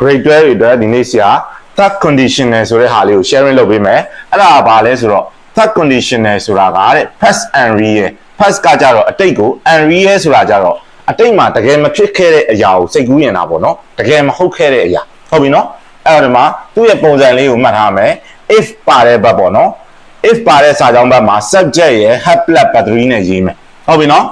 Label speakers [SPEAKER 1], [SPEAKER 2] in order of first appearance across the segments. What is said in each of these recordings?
[SPEAKER 1] grade 12တွေအတွက်ဒီနေ့ဆရာ third conditional ဆိုတဲ့ဟာလေးကို sharing လုပ်ပေးမယ်အဲ့ဒါကဘာလဲဆိုတော့ third conditional ဆိုတာကတဲ့ past and real past ကကြတော့အတိတ်ကို and real ဆိုတာကြတော့အတိတ်မှာတကယ်မဖြစ်ခဲ့တဲ့အရာကိုစိတ်ကူးရင်တာပေါ့နော်တကယ်မဟုတ်ခဲ့တဲ့အရာဟုတ်ပြီနော်အဲ့တော့ဒီမှာသူ့ရဲ့ပုံစံလေးကိုမှတ်ထားမယ် if ပါတဲ့ဘက်ပေါ့နော် if ပါတဲ့စာကြောင်းဘက်မှာ subject ရယ် have plus battery နဲ့ရေးမယ်ဟုတ်ပြီနော်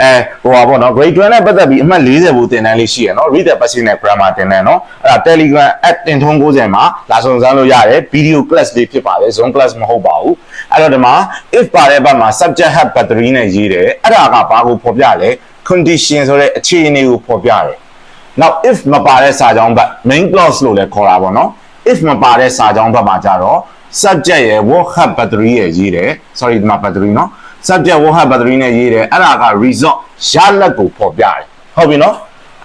[SPEAKER 1] အဲဟိုပါပေါ့နော် grade 12နဲ့ပတ်သက်ပြီးအမှတ်40ဘူးသင်တန်းလေးရှိရနော် read the passage နဲ့ grammar သင်တန်းနော်အဲ့ဒါ telegram at တင်ထုံး90မှာလာစုံစမ်းလို့ရတယ် video class လေးဖြစ်ပါတယ် zone class မဟုတ်ပါဘူးအဲ့တော့ဒီမှာ if ပါတဲ့ဘက်မှာ subject have battery နဲ့ရေးတယ်အဲ့ဒါကဘာကိုဖော်ပြလဲ condition ဆိုတဲ့အခြေအနေကိုဖော်ပြတယ် now if မပါတဲ့စာကြောင်းဘက် main clause လို့လည်းခေါ်တာပေါ့နော် if မပါတဲ့စာကြောင်းဘက်မှာကြတော့ subject ရယ် what have battery ရယ်ရေးတယ် sorry ဒီမှာ battery နော် subject what have battery နဲ့ရေးတယ်အဲ့ဒါက result ရလတ်ကိုဖော်ပြတယ်ဟုတ်ပြီနော်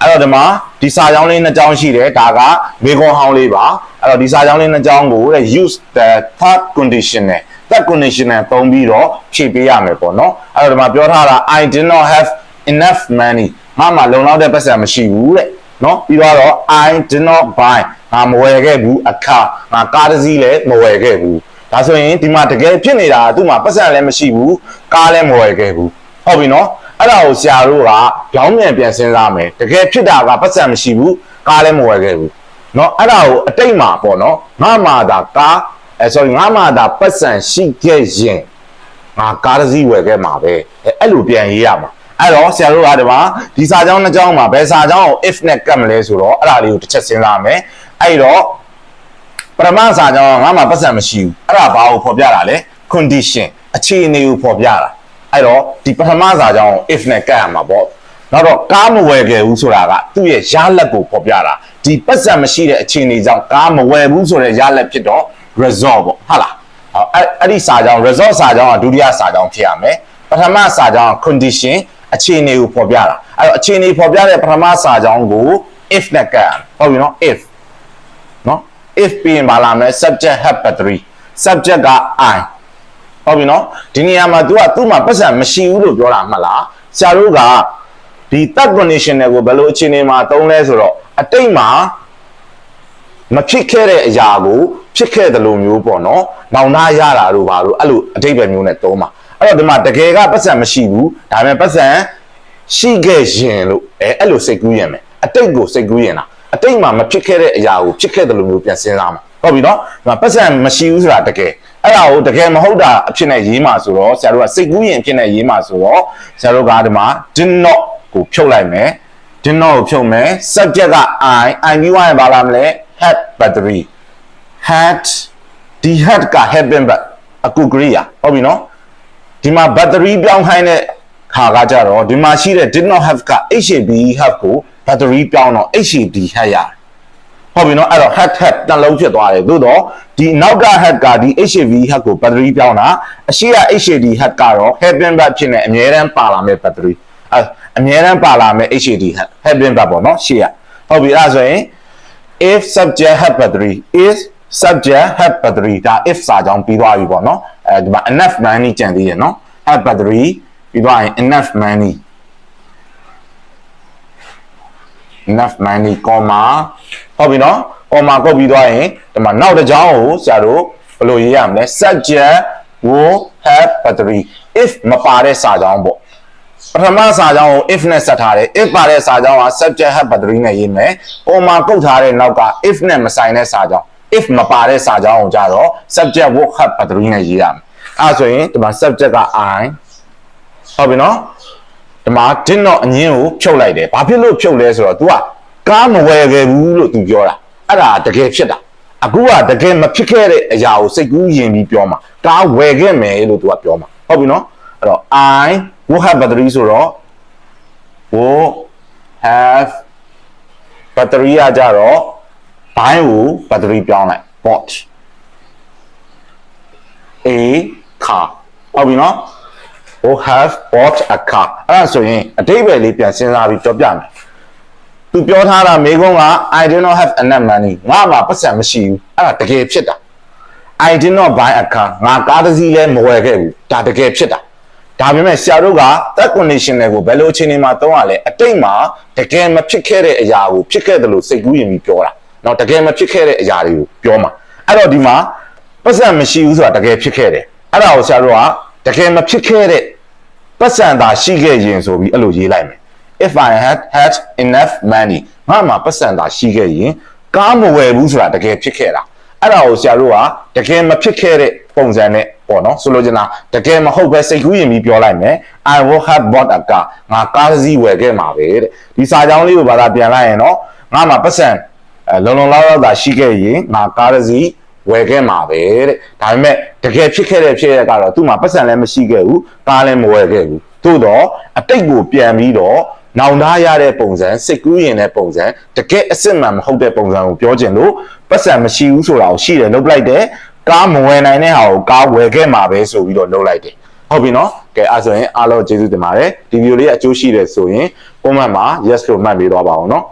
[SPEAKER 1] အဲ့တော့ဒီမှာဒီစာကြောင်းလေးနှစ်ကြောင်းရှိတယ်ဒါကမေခွန်ဟောင်းလေးပါအဲ့တော့ဒီစာကြောင်းလေးနှစ်ကြောင်းကိုတဲ့ use the third conditional that conditional ပုံပြီးတော့ဖြည့်ပေးရမယ်ပေါ့နော်အဲ့တော့ဒီမှာပြောထားတာ I did not have enough money ငါမှလုံလောက်တဲ့ပတ်စံမရှိဘူးတဲ့နော်ပြီးတော့ I did not buy ငါမဝယ်ခဲ့ဘူးအခါငါကားတစ်စီးလည်းမဝယ်ခဲ့ဘူး ဒါဆိုရင်ဒီမှာတကယ်ဖြစ်နေတာကသူ့မှာပတ်စံလည်းမရှိဘူးကားလည်းမဝယ်ခဲ့ဘူးဟုတ်ပြီနော်အဲ့ဒါကိုဆရာတို့ကကြောင်းမြန်ပြန်စဉ်းစားမယ်တကယ်ဖြစ်တာကပတ်စံမရှိဘူးကားလည်းမဝယ်ခဲ့ဘူးเนาะအဲ့ဒါကိုအတိတ်မှာပေါ့နော်ငါမှသာကားအဲ sorry ငါမှသာပတ်စံရှိခဲ့ရင်ငါကားတစ်စီးဝယ်ခဲ့မှာပဲအဲအဲ့လိုပြန်ရေးရမှာအဲ့တော့ဆရာတို့ကဒီမှာဒီစာကြောင်းနှစ်ကြောင်းမှာဘယ်စာကြောင်းကို if နဲ့ကတ်မလဲဆိုတော့အဲ့ဒါလေးကိုတစ်ချက်စဉ်းစားမယ်အဲ့တော့ ပထမစာကြောင်းကငါမှပတ်စံမရှိဘူးအဲ့ဒါဘာကိုဖော်ပြတာလဲ condition အခြေအနေကိုဖော်ပြတာအဲ့တော့ဒီပထမစာကြောင်းကို if နဲ့ကတ်ရမှာပေါ့နောက်တော့ကားမဝယ်ခဲ့ဘူးဆိုတာကသူ့ရဲ့ရလက်ကိုဖော်ပြတာဒီပတ်စံမရှိတဲ့အခြေအနေကြောင့်ကားမဝယ်ဘူးဆိုတဲ့ရလက်ဖြစ်တော့ result ပေါ့ဟုတ်လားအဲ့အဲ့ဒီစာကြောင်း result စာကြောင်းကဒုတိယစာကြောင်းဖြစ်ရမယ်ပထမစာကြောင်းက condition အခြေအနေကိုဖော်ပြတာအဲ့တော့အခြေအနေဖော်ပြတဲ့ပထမစာကြောင်းကို if နဲ့ကတ်ဟုတ်ပြီနော် if နော် if ပြီးရင်ဘာလာမလဲ subject have battery subject က i ဟုတ်ပြီနော်ဒီနေရာမှာ तू ကသူ့မှာပတ်စံမရှိဘူးလို့ပြောတာမှတ်လားဆရာတို့ကဒီ third conditional ကိုဘယ်လိုအခြေအနေမှာသုံးလဲဆိုတော့အတိတ်မှာမဖြစ်ခဲ့တဲ့အရာကိုဖြစ်ခဲ့တယ်လို့မျိုးပေါ့နော်။နောင်နာရတာတို့ဘာလို့အဲ့လိုအတိတ်ပဲမျိုးနဲ့သုံးပါ။အဲ့တော့ဒီမှာတကယ်ကပတ်စံမရှိဘူး။ဒါပေမဲ့ပတ်စံရှိခဲ့ရင်လို့အဲအဲ့လိုစိတ်ကူးရင်မယ်။အတိတ်ကိုစိတ်ကူးရင်လား။ အတိတ်မှာမဖြစ်ခဲ့တဲ့အရာကိုဖြစ်ခဲ့တယ်လို့မျိုးပြန်စဉ်းစားမှာ။ဟုတ်ပြီနော်။ဒီမှာပတ်စံမရှိဘူးဆိုတာတကယ်အဲ့ဒါကိုတကယ်မဟုတ်တာအဖြစ်နဲ့ရေးမှာဆိုတော့ဆရာတို့ကစိတ်ကူးရင်အဖြစ်နဲ့ရေးမှာဆိုတော့ဆရာတို့ကဒီမှာ did not ကိုဖြုတ်လိုက်မယ် did not ကိုဖြုတ်မယ် subject က i i ပြီးသွားရင်ဘာလာမလဲ had battery had ဒီ had က happen but အကူကရိယာဟုတ်ပြီနော်ဒီမှာ battery ပြောင်းခိုင်းတဲ့ခါကကြတော့ဒီမှာရှိတဲ့ did not have က HAB have ကို battery ပြောင်းတော့ HAD had ရတယ်ဟုတ်ပြီနော်အဲ့တော့ hat hat တန်လုံးဖြစ်သွားတယ်သို့တော့ဒီနောက်က hat ကဒီ HAV hat ကို battery ပြောင်းတာအရှိက HAD hat ကတော့ happen back ဖြစ်နေအမြဲတမ်းပါလာမဲ့ battery အဲအမြဲတမ်းပါလာမဲ့ HAD hat happen back ပေါ့နော်ရှေ့ကဟုတ်ပြီအဲ့ဒါဆိုရင် if subject have battery is subject have battery ဒါ if စာကြောင်းပြီးသွားပြီပေါ့နော်အဲဒီမှာ enough money ကြံသေးတယ်နော် have battery ပြီးသွားရင် enough money enough money comma ဟုတ်ပြီနော် comma ကုတ်ပြီးသွားရင်ဒီမှာနောက်တစ်ကြောင်းကိုဆရာတို့ဘယ်လိုရေးရမလဲ subject will have battery if မပါတဲ့စာကြောင်းပေါ့ပထမစာကြောင်းကို if နဲ့ဆက်ထားတယ် if ပါတဲ့စာကြောင်းက subject have battery နဲ့ရေးမယ် comma ကုတ်ထားတဲ့နောက်က if နဲ့မဆိုင်တဲ့စာကြောင်း if မပါတဲ့စာကြောင်းကိုကြတော့ subject will have battery နဲ့ရေးရမယ်အဲဆိုရင်ဒီမှာ subject က i ဟုတ်ပြီနော် ဒီမှာ did not အငင်းကိုဖြုတ်လိုက်တယ်ဘာဖြစ်လို့ဖြုတ်လဲဆိုတော့ तू ကကားမဝယ်ခဲ့ဘူးလို့ तू ပြောတာအဲ့ဒါတကယ်ဖြစ်တာအခုကတကယ်မဖြစ်ခဲ့တဲ့အရာကိုစိတ်ကူးယဉ်ပြီးပြောမှာကားဝယ်ခဲ့မယ်လို့ तू ကပြောမှာဟုတ်ပြီနော်အဲ့တော့ I will have battery ဆိုတော့ will have battery ကကြတော့ဘိုင်းကို battery ပြောင်းလိုက် bought a car ဟုတ်ပြီနော် ဟို have bought a car အဲ့ဒါဆိုရင်အတိတ်ပဲလေးပြန်စဉ်းစားပြီးပြောပြမယ်သူပြောထားတာမိကုန်းက I did not have enough money ငါမှာပတ်စံမရှိဘူးအဲ့ဒါတကယ်ဖြစ်တာ I did not buy a car ငါကားတစ်စီးလည်းမဝယ်ခဲ့ဘူးဒါတကယ်ဖြစ်တာဒါပေမဲ့ဆရာတို့က third condition တွေကိုဘယ်လိုအခြေအနေမှာသုံးရလဲအတိတ်မှာတကယ်မဖြစ်ခဲ့တဲ့အရာကိုဖြစ်ခဲ့တယ်လို့စိတ်ကူးရင်ပြီးပြောတာနော်တကယ်မဖြစ်ခဲ့တဲ့အရာတွေကိုပြောမှာအဲ့တော့ဒီမှာပတ်စံမရှိဘူးဆိုတာတကယ်ဖြစ်ခဲ့တယ်အဲ့ဒါကိုဆရာတို့ကတကယ်မဖြစ်ခဲ့တဲ့ ပတ်စံသာရှိခဲ့ရင်ဆိုပြီးအဲ့လိုရေးလိုက်မယ် if i had had enough money ငါမှပတ်စံသာရှိခဲ့ရင်ကားမဝယ်ဘူးဆိုတာတကယ်ဖြစ်ခဲ့တာအဲ့ဒါကိုဆရာတို့ကတကယ်မဖြစ်ခဲ့တဲ့ပုံစံနဲ့ပေါ့နော်ဆိုလိုချင်တာတကယ်မဟုတ်ပဲစိတ်ကူးရင်ပြီးပြောလိုက်မယ် i will have bought a car ငါကားတစ်စီးဝယ်ခဲ့မှာပဲတဲ့ဒီစာကြောင်းလေးကိုဘာသာပြန်လိုက်ရင်တော့ငါမှပတ်စံအဲလုံလုံလောက်လောက်သာရှိခဲ့ရင်ငါကားတစ်စီး ဝယ်ခဲ့မှာပဲတဲ့ဒါပေမဲ့တကယ်ဖြစ်ခဲ့တဲ့ဖြစ်ရကတော့သူ့မှာပတ်စံလည်းမရှိခဲ့ဘူးကားလည်းမဝယ်ခဲ့ဘူးသို့တော့အတိတ်ကိုပြန်ပြီးတော့နောင်တရတဲ့ပုံစံစိတ်ကူးရင်တဲ့ပုံစံတကယ်အစစ်မှန်မဟုတ်တဲ့ပုံစံကိုပြောချင်လို့ပတ်စံမရှိဘူးဆိုတာကိုရှိတယ်လုပ်လိုက်တယ်ကားမဝယ်နိုင်တဲ့ဟာကိုကားဝယ်ခဲ့မှာပဲဆိုပြီးတော့လုပ်လိုက်တယ်ဟုတ်ပြီနော်ကဲအဲ့ဆိုရင်အားလုံးကျေးဇူးတင်ပါတယ်ဒီဗီဒီယိုလေးကအကျိုးရှိတယ်ဆိုရင် comment မှာ yes လို့မှတ်ပေးသွားပါအောင်နော်